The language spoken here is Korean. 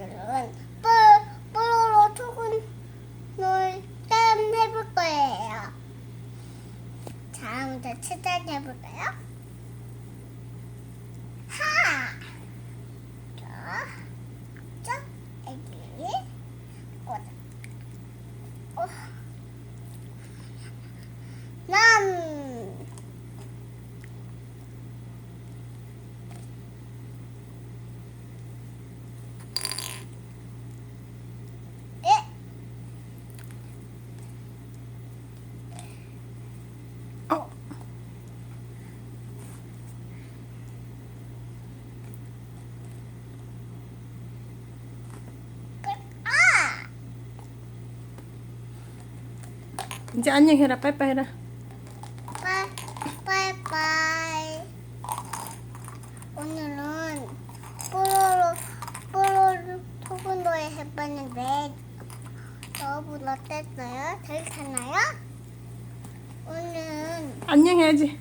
오늘은 뿔, 뿔로 소금을 짠 해볼 거예요. 자, 먼저 시작해볼까요? 하! 자, 자, 여기. 꽂아. 어. 남! 예? 어, 아! 이제 안녕해라. 빠이빠이 해라. 빠이, 빠이빠이. 오늘은 뽀로로, 뽀로로 소금도에 해봤는데 여러분 어땠어요? 재밌었나요? 오늘 안녕해야지.